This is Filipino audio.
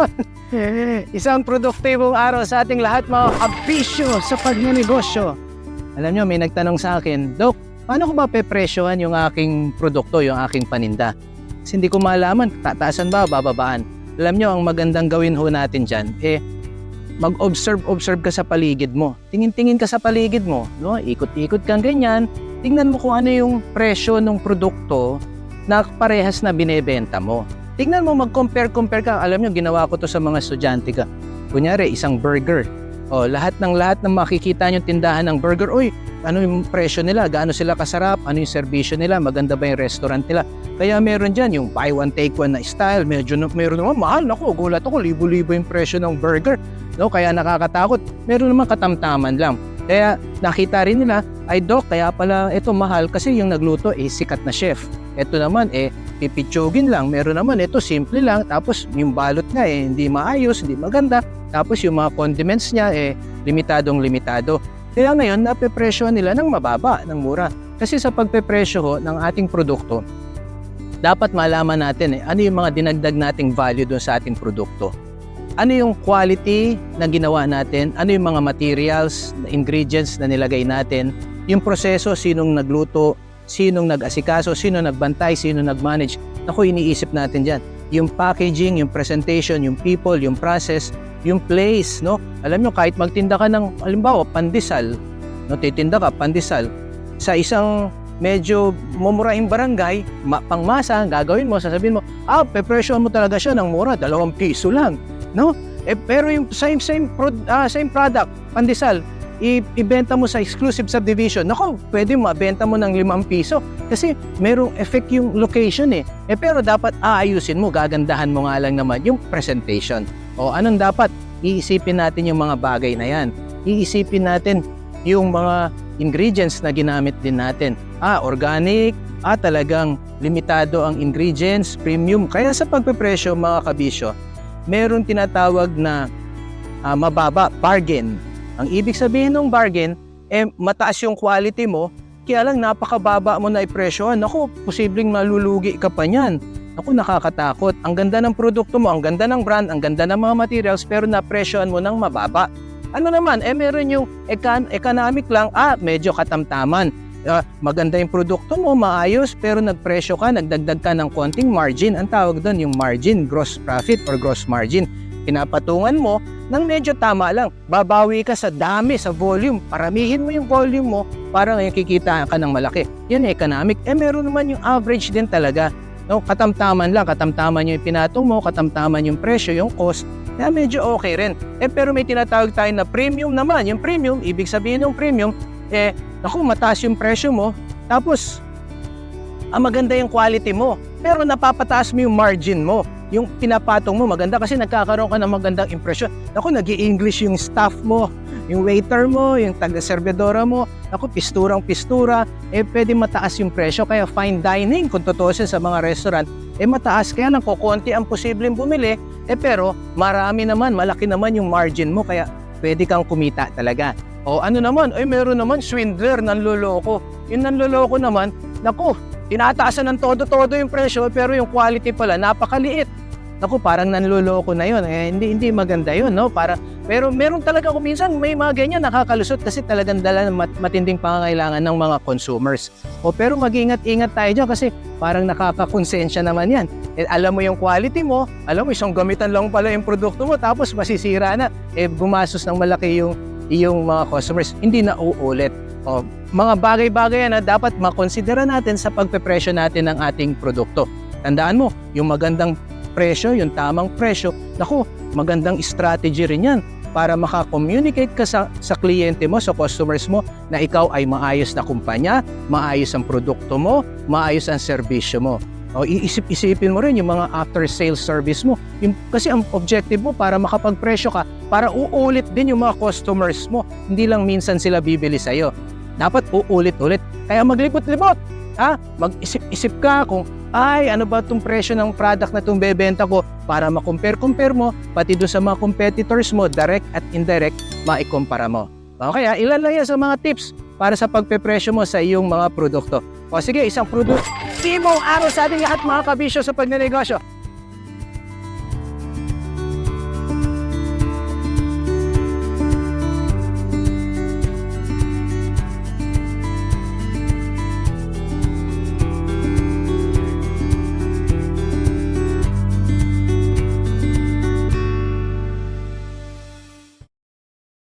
Isang produktibong araw sa ating lahat mga kabisyo sa pagnanegosyo. Alam nyo, may nagtanong sa akin, Dok, paano ko ba pepresyohan yung aking produkto, yung aking paninda? Kasi hindi ko malaman, tataasan ba, bababaan. Alam nyo, ang magandang gawin ho natin dyan, eh, mag-observe-observe ka sa paligid mo. Tingin-tingin ka sa paligid mo, no? ikot-ikot kang ganyan. Tingnan mo kung ano yung presyo ng produkto na parehas na binebenta mo. Tingnan mo, mag-compare-compare ka. Alam nyo, ginawa ko to sa mga estudyante ka. Kunyari, isang burger. O, lahat ng lahat ng makikita nyo tindahan ng burger, uy, ano yung presyo nila, gaano sila kasarap, ano yung serbisyo nila, maganda ba yung restaurant nila. Kaya meron dyan yung buy one take one na style, medyo meron naman mahal ako, gulat ako, libo-libo yung presyo ng burger. No, kaya nakakatakot. Meron naman katamtaman lang. Kaya nakita rin nila, ay dok, kaya pala ito mahal kasi yung nagluto eh sikat na chef. Ito naman eh pipitsugin lang. Meron naman ito simple lang tapos yung balot niya eh hindi maayos, hindi maganda. Tapos yung mga condiments niya eh limitadong limitado. Kaya ngayon napepresyohan nila ng mababa, ng mura. Kasi sa pagpepresyo ho ng ating produkto, dapat malaman natin eh, ano yung mga dinagdag nating value doon sa ating produkto. Ano yung quality na ginawa natin, ano yung mga materials, ingredients na nilagay natin, yung proseso, sinong nagluto, sinong nag-asikaso, sino nagbantay, sino nag-manage. Ako, iniisip natin dyan. Yung packaging, yung presentation, yung people, yung process, yung place, no? Alam nyo, kahit magtinda ka ng, alimbawa, pandesal, no? Titinda ka, pandesal, sa isang medyo mumurahing barangay, ma- pangmasa, gagawin mo, sasabihin mo, ah, pepresyohan mo talaga siya ng mura, dalawang piso lang, no? Eh, pero yung same, same, prod- ah, same product, pandesal, ibenta mo sa exclusive subdivision, nako, pwede mabenta mo ng limang piso kasi merong effect yung location eh. Eh pero dapat aayusin mo, gagandahan mo nga lang naman yung presentation. O anong dapat? Iisipin natin yung mga bagay na yan. Iisipin natin yung mga ingredients na ginamit din natin. Ah, organic, ah talagang limitado ang ingredients, premium. Kaya sa pagpepresyo mga kabisyo, meron tinatawag na ah, mababa, bargain. Ang ibig sabihin ng bargain, eh mataas yung quality mo, kaya lang napakababa mo na ipresyohan. Naku, posibleng malulugi ka pa niyan. Naku, nakakatakot. Ang ganda ng produkto mo, ang ganda ng brand, ang ganda ng mga materials, pero napresyohan mo ng mababa. Ano naman, eh meron yung econ- economic lang, ah, medyo katamtaman. Ah, maganda yung produkto mo, maayos, pero nagpresyo ka, nagdagdag ka ng konting margin. Ang tawag doon yung margin, gross profit or gross margin. Pinapatungan mo ng medyo tama lang. Babawi ka sa dami, sa volume. Paramihin mo yung volume mo para ngayon kikita ka ng malaki. Yan economic. Eh meron naman yung average din talaga. No, katamtaman lang, katamtaman yung pinatong mo, katamtaman yung presyo, yung cost. Kaya medyo okay rin. Eh pero may tinatawag tayo na premium naman. Yung premium, ibig sabihin ng premium, eh, naku, mataas yung presyo mo. Tapos, ang maganda yung quality mo. Pero napapataas mo yung margin mo. Yung pinapatong mo maganda kasi nagkakaroon ka ng magandang impresyon. Naku, nag english yung staff mo, yung waiter mo, yung taga-servidora mo. Naku, pisturang pistura. Eh, pwede mataas yung presyo. Kaya fine dining, kung tutusin sa mga restaurant, eh mataas. Kaya lang kukunti ang posibleng bumili. Eh pero, marami naman, malaki naman yung margin mo. Kaya pwede kang kumita talaga. O ano naman, ay meron naman swindler, nanloloko. Yung nanloloko naman, naku, tinataasan ng todo-todo yung presyo pero yung quality pala napakaliit. Naku, parang nanloloko na yun. Eh, hindi, hindi maganda yun, no? Para, pero meron talaga kung minsan may mga ganyan nakakalusot kasi talagang dala ng mat- matinding pangangailangan ng mga consumers. O pero mag-ingat-ingat tayo dyan kasi parang nakakakonsensya naman yan. Eh, alam mo yung quality mo, alam mo isang gamitan lang pala yung produkto mo tapos masisira na. Eh, gumastos ng malaki yung iyong mga customers, hindi na uulit. O, mga bagay-bagay na dapat makonsidera natin sa pagpepresyo natin ng ating produkto. Tandaan mo, yung magandang presyo, yung tamang presyo, naku, magandang strategy rin yan para makakommunicate ka sa, sa kliyente mo, sa customers mo, na ikaw ay maayos na kumpanya, maayos ang produkto mo, maayos ang serbisyo mo. O iisip-isipin mo rin yung mga after sales service mo. Yung, kasi ang objective mo para makapagpresyo ka, para uulit din yung mga customers mo. Hindi lang minsan sila bibili sa'yo. Dapat uulit-ulit. Kaya maglipot-lipot. Ha? Mag-isip-isip ka kung ay, ano ba itong presyo ng product na itong bebenta ko para makompare-compare mo, pati doon sa mga competitors mo, direct at indirect, maikumpara mo. O kaya, ilan lang yan sa mga tips para sa pagpepresyo mo sa iyong mga produkto. O sige, isang produktibong araw sa ating lahat mga kabisyo sa pagnenegosyo.